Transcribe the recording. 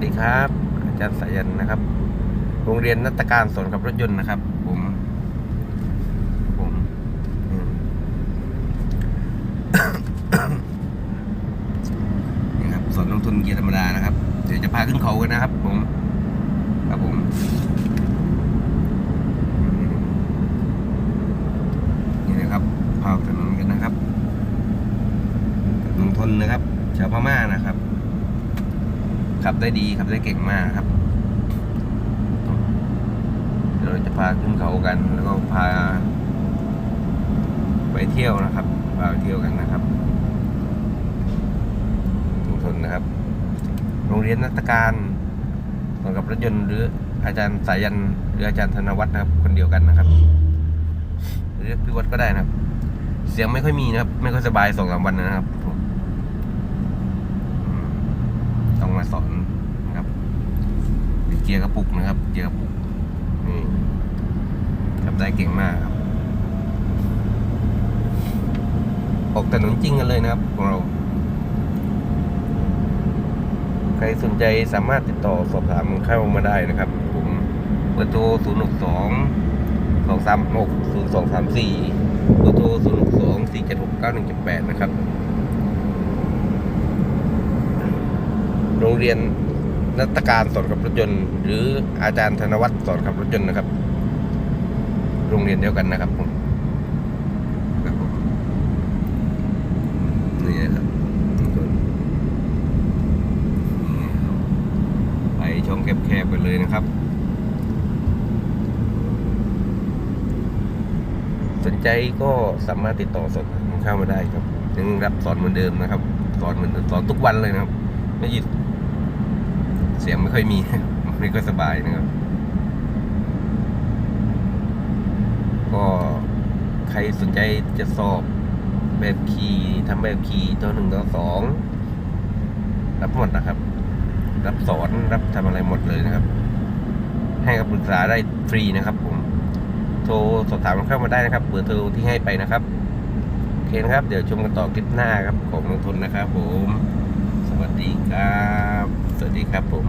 สดีครับ อาจารย์สายันนะครับ โรงเรียนนัตการสอนขับรถยนต์นะครับ ผมผมนี่ครับสอนลงทุนเกียร์ธรรมดานะครับ เดี๋ยวจะพาขึ้นเขากันนะครับ ผมครับผมนี่นะครับพาถนนกันนะครับกับลงทุนนะครับชาวพม่านะครับ ขับได้ดีขับได้เก่งมากครับเดี๋ยวเราจะพาขึ้นเขากัน แล้วก็พา ไปเที่ยวนะครับพาไปเที่ยวกันนะครับชุมชนนะครับ โรงเรียนนักการสอกับรถยนต์หรืออาจารย์สายันหรืออาจารย์ธนวัฒน์นะครับ คนเดียวกันนะครับเรียกพี่วัดก็ได้นะครับ เสียงไม่ค่อยมีนะครับ ไม่ค่อยสบายสองสามวันนะครับผมอืมต้อง มาสอนนะครับเกียร์กระปุกนะครับ เกียร์กระปุกนี่ขับได้เก่งมากครับออกถนนจริงกันเลยนะครับของเรา ใครสนใจสามารถติดต่อสอบถามเข้ามาได้นะครับ ผมเบอร์โทร 0 6 2 2 3 6 0 2 3 4เบอร์โทร 0 6 2 4 7 6 9 1 7 8 นะครับ โรงเรียนนัตการสอนขับรถยนต์ หรืออาจารย์ธนวัฒน์สอนขับรถยนต์นะครับ โรงเรียนเดียวกันนะครับผมครับผมนี่ครับไปช่องแคบๆกันเลยนะครับ สนใจก็สามารถติดต่อสอบถามเข้ามาได้ครับยังรับสอนเหมือนเดิมนะครับ สอนเหมือนสอนทุกวันเลยนะครับ ไม่หยุด เสียงไม่ค่อยมี ไม่ค่อยสบายนะครับ ก็ใครสนใจจะสอบแบบขี่ทำแบบขี่ตัวหนึ่งตัวสองรับหมดนะครับ รับสอนรับทำอะไรหมดเลยนะครับ ให้คำปรึกษาได้ฟรีนะครับผม โทรสอบถามเข้ามาได้นะครับเบอร์โทรที่ให้ไปนะครับโอเคนะครับ เดี๋ยวชมกันต่อคลิปหน้าครับของลงทุนนะครับผม สวัสดีครับ ครับผม